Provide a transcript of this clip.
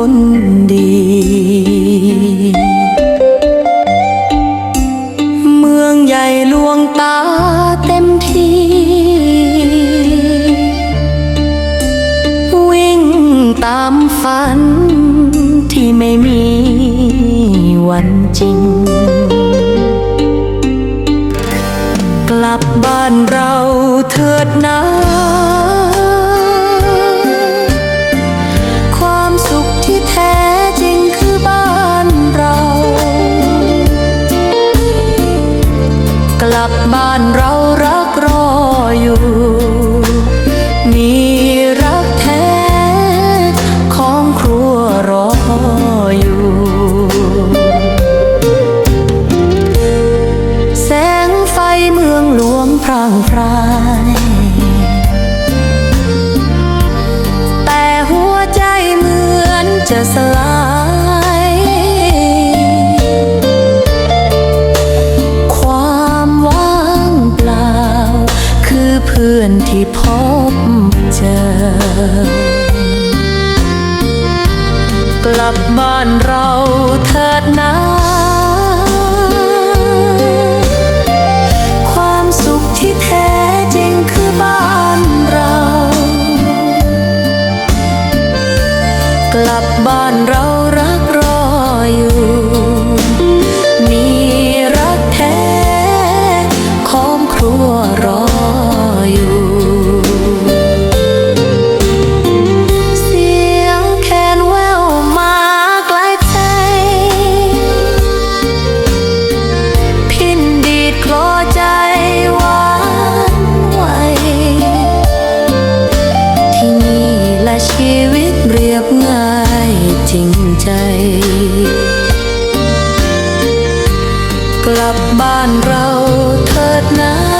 คนดี เมืองใหญ่ลวงตาเต็มที่วิ่งตามฝันที่ไม่มีวันจริงานเรารักรออยู่ มีรักแท้ของครัวรออยู่ แสงไฟเมืองหลวงพรางพรายแต่หัวใจเหมือนจะสล ลับบ้านเราเถิดนะ ความสุขที่แท้จริงคือบ้านเรา กลับบ้านเรา บ้านเราเถิดนะ